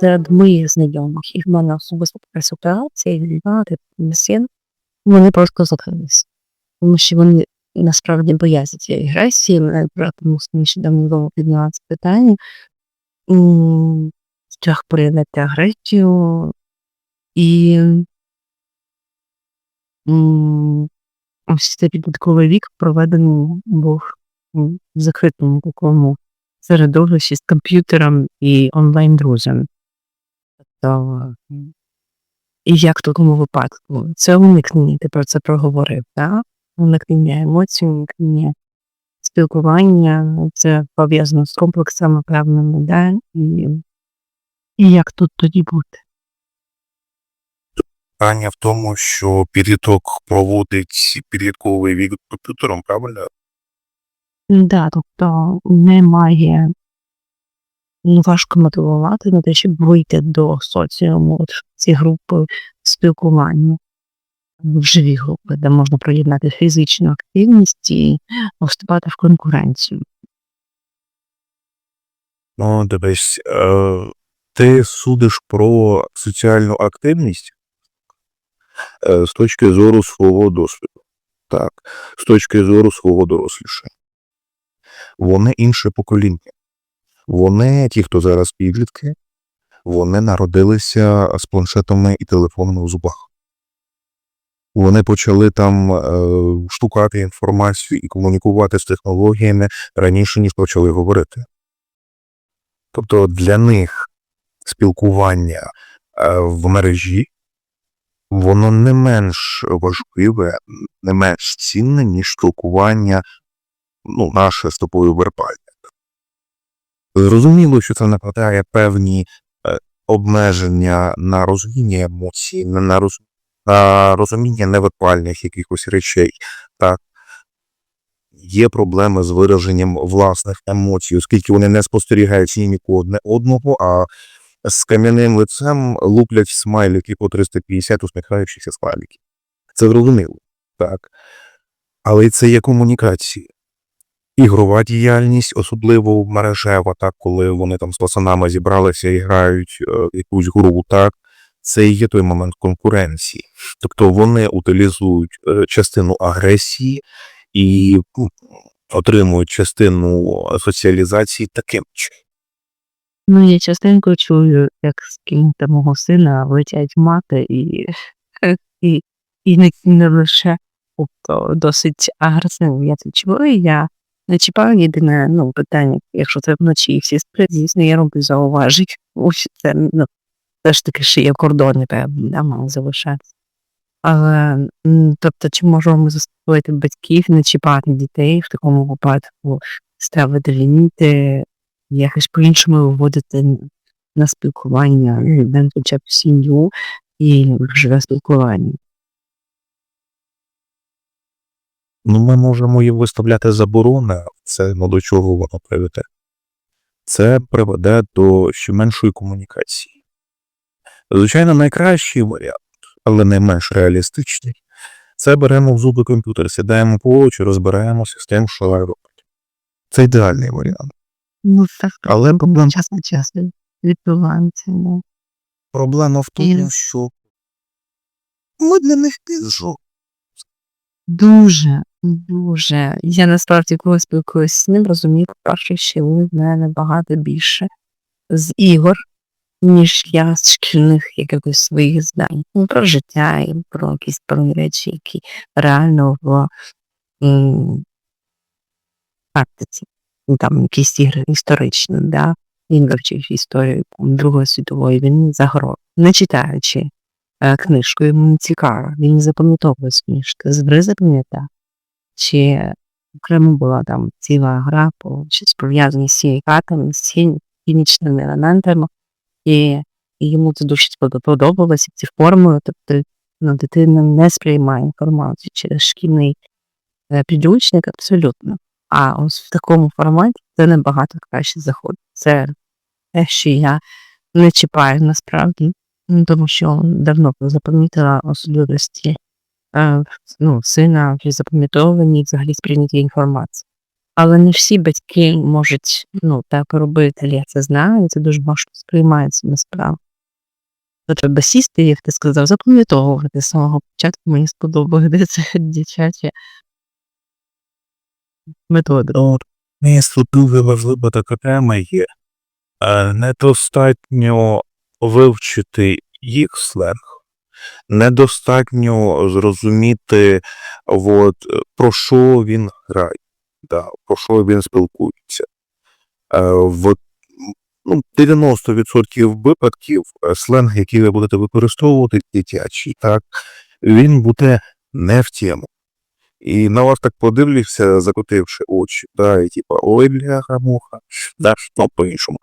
серед моїх знайомих, і в мене особисто ситуація, типу, син, вони просто закрилися. Тому що вони насправді бояться цієї агресії. Брат мусив нещодавно вдома підняла це питання. Страх проявляти агресію і ось цей підлітковий вік проведений був в закритому такому середовищі з комп'ютером і онлайн-друзями. Тобто, і як в такому випадку? Це уникнення, ти про це проговорив, так? Уникнення емоцій, уникнення спілкування, це пов'язано з комплексами певними, да? І, і як тут тоді бути? Питання в тому, що підліток проводить підлітковий вік комп'ютером, правильно? Да, тобто немає ну, важко мотивувати на те, щоб вийти до соціуму, от ці групи спілкування, в живі групи, де можна проєднати фізичну активність і вступати в конкуренцію. Ну, дивись, е, ти судиш про соціальну активність е, з точки зору свого досвіду. Так, з точки зору свого дорослішання. Вони інше покоління. Вони, ті, хто зараз підлітки, вони народилися з планшетами і телефонами в зубах. Вони почали там е, шукати інформацію і комунікувати з технологіями раніше, ніж почали говорити. Тобто для них спілкування е, в мережі воно не менш важливе, не менш цінне, ніж спілкування ну, наше з тобою вербальне. Зрозуміло, що це накладає певні е, обмеження на розуміння емоцій, на, роз, на розуміння невербальних якихось речей. Так. Є проблеми з вираженням власних емоцій, оскільки вони не спостерігають міміку одне одного, а з кам'яним лицем луплять смайлики по 350 усміхаючихся смайликів. Це зрозуміло, так. Але це є комунікація. Ігрова діяльність, особливо мережева, так, коли вони там з пацанами зібралися і грають е, якусь гру, так, це є той момент конкуренції. Тобто вони утилізують е, частину агресії і отримують частину соціалізації таким чином. Ну, я частенько чую, як з ким-то мого сина летять мати і, і, і не, не лише тобто, досить агресивно. Я це чую, я не чіпаю єдине ну, питання, якщо це вночі всі сплять, звісно, я роблю зауваження. Ось це ну, все ж таки ще є кордони певні, да, мали залишатися. Але тобто, чи можемо ми заспокоїти батьків, не чіпати дітей в такому випадку, ставити ліміти, якось по-іншому виводити на спілкування, ну, хоча б сім'ю і живе спілкування. Ну, ми можемо і виставляти заборони, це ну, до чого воно приведе. Це приведе до ще меншої комунікації. Звичайно, найкращий варіант, але не менш реалістичний. Це беремо в зуби комп'ютер, сідаємо поруч і розбираємося з тим, що робить. Це ідеальний варіант. Ну, так, Але проблем, час на час відбувається. Ну. проблема в тому, І- що ми для них піджо. Дуже, дуже. Я насправді, коли спілкуюся з ним, розумію, що він знає набагато більше з ігор, ніж я з шкільних якихось своїх знань. Ну, про життя і про якісь певні речі, які реально в практиці. Ну, Там якісь ігри історичні, да? Він вивчив історію Другої світової війни за гро, не читаючи е, книжку, йому не цікаво, він не запам'ятовує книжки, з гри запам'ятав. Чи окремо була там ціла гра, по щось пов'язані з цією картами, з хімічними елементами, і, і йому це дуже сподо- подобалося, ці формули, тобто ну, дитина не сприймає інформацію через шкільний е, підручник абсолютно. А ось в такому форматі це набагато краще заходить. Це те, що я не чіпаю насправді, ну, тому що давно запомітила особливості ну, сина в запам'ятовані взагалі сприйняті інформації. Але не всі батьки можуть ну, так робити. Я це знаю, це дуже важко сприймається насправді. Треба сісти, як ти сказав, запам'ятовувати з самого початку мені сподобається дитячі методи. Мені тут дуже важлива така тема є. Е, Недостатньо вивчити їх сленг, недостатньо зрозуміти, от, про що він грає, да, про що він спілкується. Е, В ну, 90% випадків е, сленг, який ви будете використовувати, дитячий, так, він буде не в тему. І на вас так подивляться, закотивши очі, да, і типа, ой, бляха, муха, да, ну, по-іншому.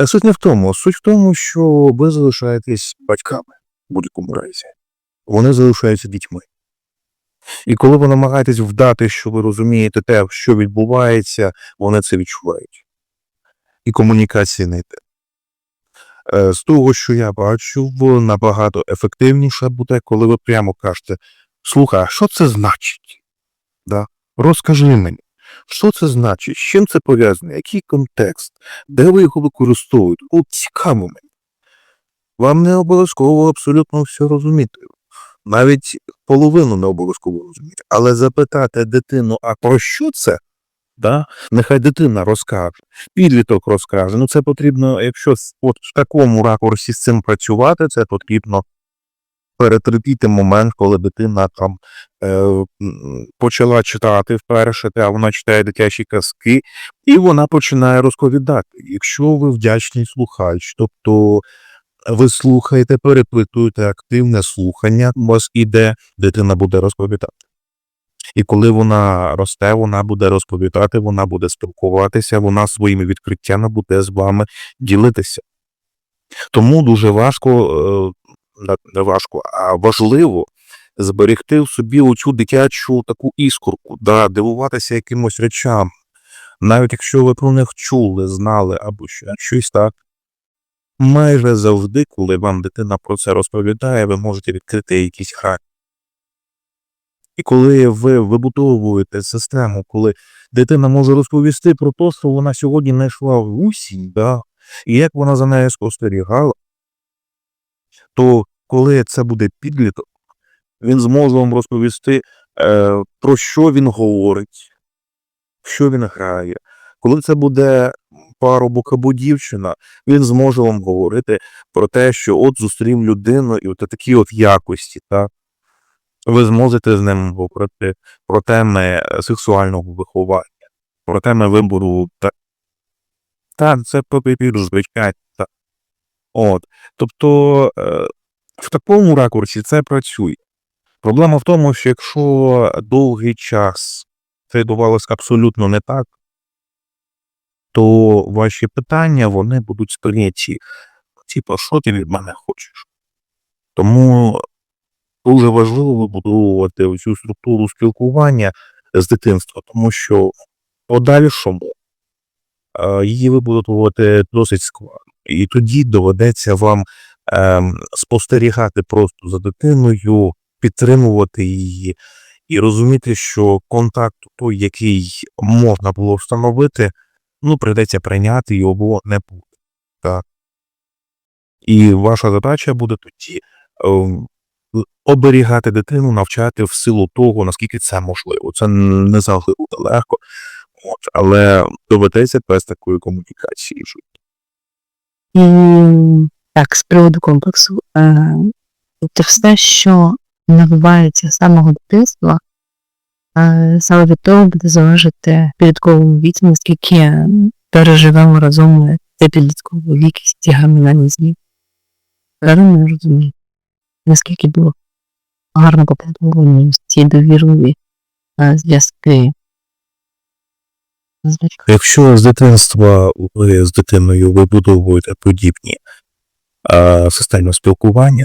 Е, Суть не в тому. Суть в тому, що ви залишаєтесь батьками в будь-якому разі. Вони залишаються дітьми. І коли ви намагаєтесь вдати, що ви розумієте те, що відбувається, вони це відчувають. І комунікації не йде. Е, З того, що я бачу, набагато ефективніше буде, коли ви прямо кажете: слухай, а що це значить? Да? Розкажи мені, що це значить, з чим це пов'язане, який контекст, де ви його використовуєте? От цікаво мені. Вам не обов'язково абсолютно все розуміти. Навіть половину не обов'язково розуміти. Але запитати дитину, а про що це? Да? Нехай дитина розкаже, підліток розкаже. Ну це потрібно, якщо от в такому ракурсі з цим працювати, це потрібно перетерпіти момент, коли дитина там е, почала читати вперше, та вона читає дитячі казки, і вона починає розповідати. Якщо ви вдячний слухач, тобто ви слухаєте, перепитуєте активне слухання, у вас іде, дитина буде розповідати. І коли вона росте, вона буде розповідати, вона буде спілкуватися, вона своїми відкриттями буде з вами ділитися. Тому дуже важко, е, не- важко, а важливо зберегти в собі оцю дитячу таку іскорку, да, дивуватися якимось речам. Навіть якщо ви про них чули, знали або ще щось так. Майже завжди, коли вам дитина про це розповідає, ви можете відкрити якийсь хак. І коли ви вибудовуєте систему, коли дитина може розповісти про те, що вона сьогодні знайшла в усінь, да, і як вона за нею спостерігала, то коли це буде підліток, він зможе вам розповісти, е, про що він говорить, що він грає. Коли це буде парубок або дівчина, він зможе вам говорити про те, що от зустрів людину і от такі от якості, так? Ви зможете з ним говорити про теми е, сексуального виховання, про теми вибору та. Так, це попіпіру, звичайно. Так. От. Тобто е, в такому ракурсі це працює. Проблема в тому, що якщо довгий час це відбувалося абсолютно не так, то ваші питання вони будуть сприйняті. Типа, що ти від мене хочеш? Тому дуже важливо вибудовувати цю структуру спілкування з дитинства, тому що подальшому е, її вибудовувати досить складно. І тоді доведеться вам ем, спостерігати просто за дитиною, підтримувати її і розуміти, що контакт той, який можна було встановити, ну, прийдеться прийняти його не буде. Так. І ваша задача буде тоді ем, оберігати дитину, навчати в силу того, наскільки це можливо. Це не завжди легко, от, але доведеться без такої комунікації жити. Так, з приводу комплексу, е, це все, що набувається з самого дитинства, е, саме від того буде залежати в підлітковому віці, наскільки переживемо разом ми цей підлітковий вік, ці гамінальні зміни. Зараз не розумію, наскільки було гарно побудовані ці довірливі зв'язки. Якщо з дитинства ви з дитиною вибудовуєте подібні системи спілкування,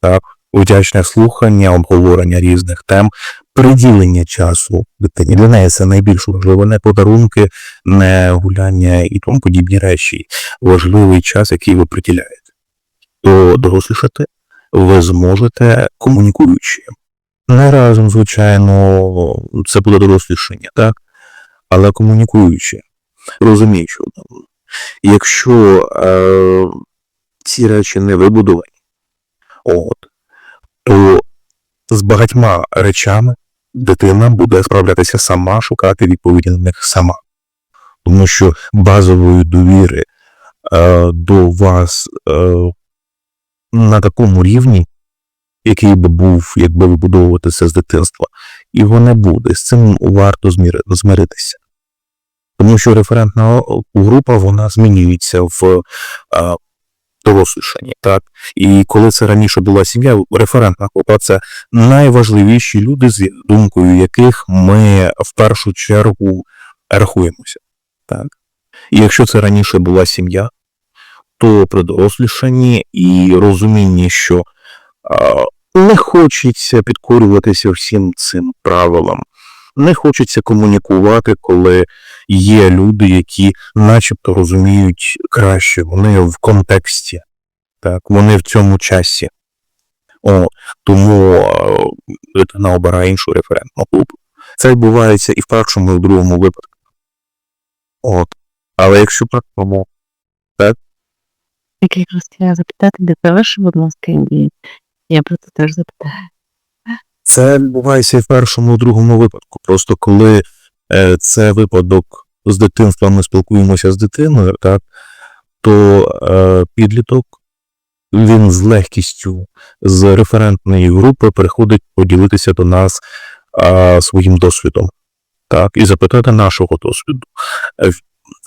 так, вдячне слухання, обговорення різних тем, приділення часу дитині. Для неї це найбільш важливо, не подарунки, не гуляння і тому подібні речі. Важливий час, який ви приділяєте. То дорослішати ви зможете комунікуючи. Не разом, звичайно, це буде дорослішання, так? але комунікуючи, розуміючи. Якщо е, ці речі не вибудовані, от, то з багатьма речами дитина буде справлятися сама, шукати відповіді на них сама. Тому що базової довіри е, до вас е, на такому рівні, який би був, якби вибудовуватися з дитинства, його не буде. З цим варто змиритися. Тому що референтна група вона змінюється в е, дорослішанні. Так? І коли це раніше була сім'я, референтна група це найважливіші люди, з думкою яких ми в першу чергу рахуємося. Так? І якщо це раніше була сім'я, то при дорослішанні і розумінні, що не хочеться підкорюватися всім цим правилам, не хочеться комунікувати, коли є люди, які начебто розуміють краще, вони в контексті, так, вони в цьому часі. О, тому а, дитина обирає іншу референтну групу. Це відбувається і в першому, і в другому випадку. От. Але якщо про тому Так якраз хотіла запитати, де перше, будь ласка, я про це теж запитаю. Це відбувається і в першому, і в другому випадку. Просто коли е, це випадок з дитинства, ми спілкуємося з дитиною, так, то е, підліток він з легкістю з референтної групи приходить поділитися до нас е, своїм досвідом, так, і запитати нашого досвіду. Е,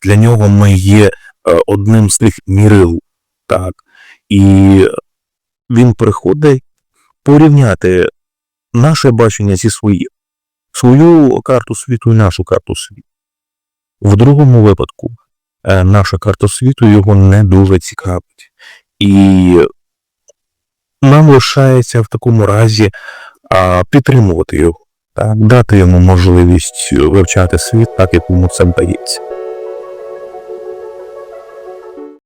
Для нього ми є е, одним з тих мірил, так, і він приходить порівняти наше бачення зі своїм, свою карту світу і нашу карту світу. В другому випадку е, наша карта світу його не дуже цікавить. І нам лишається в такому разі а, підтримувати його, так, дати йому можливість вивчати світ так, як йому це вдається.